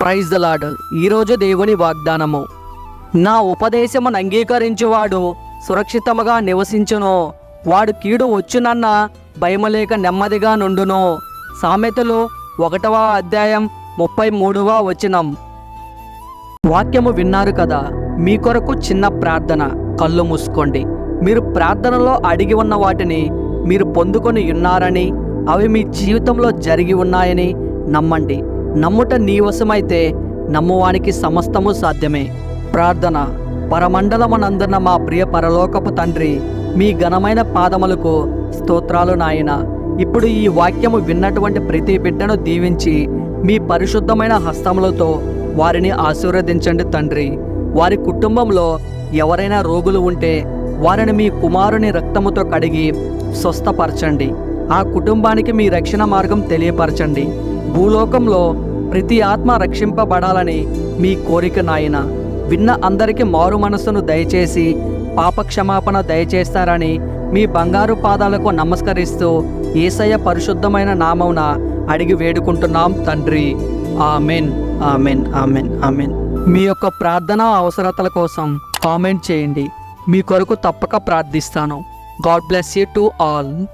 Praise the lord ఈరోజు దేవుని వాగ్దానము. నా ఉపదేశమును అంగీకరించువాడు సురక్షితముగా నివసించును. వాడు కీడు వచ్చునన్న భయమలేక నెమ్మదిగా నుండును. సామెతలు ఒకటవ అధ్యాయం ముప్పై మూడవ వచనం. వాక్యము విన్నారు కదా మీ కొరకు చిన్న ప్రార్థన. కళ్ళు మూసుకోండి. మీరు ప్రార్థనలో అడిగి ఉన్న వాటిని మీరు పొందుకొని ఉన్నారని అవి మీ జీవితంలో జరిగి ఉన్నాయని నమ్మండి. నమ్ముట నీవశమైతే నమ్మువానికి సమస్తము సాధ్యమే. ప్రార్థన. పరమండలమనందున్న మా ప్రియ పరలోకపు తండ్రి మీ ఘనమైన పాదములకు స్తోత్రాలు నాయన. ఇప్పుడు ఈ వాక్యము విన్నటువంటి ప్రతి బిడ్డను దీవించి మీ పరిశుద్ధమైన హస్తములతో వారిని ఆశీర్వదించండి తండ్రి. వారి కుటుంబంలో ఎవరైనా రోగులు ఉంటే వారిని మీ కుమారుని రక్తముతో కడిగి స్వస్థపరచండి. ఆ కుటుంబానికి మీ రక్షణ మార్గం తెలియపరచండి. భూలోకంలో ప్రతి ఆత్మ రక్షింపబడాలని మీ కోరిక నాయన. విన్న అందరికీ మారు మనస్సును దయచేసి పాపక్షమాపణ దయచేస్తారని మీ బంగారు పాదాలకు నమస్కరిస్తూ ఏసయ్య పరిశుద్ధమైన నామమున అడిగి వేడుకుంటున్నాం తండ్రి. Amen amen amen amen. మీ యొక్క ప్రార్థన అవసరతల కోసం కామెంట్ చేయండి. మీ కొరకు తప్పక ప్రార్థిస్తాను. God bless you to all.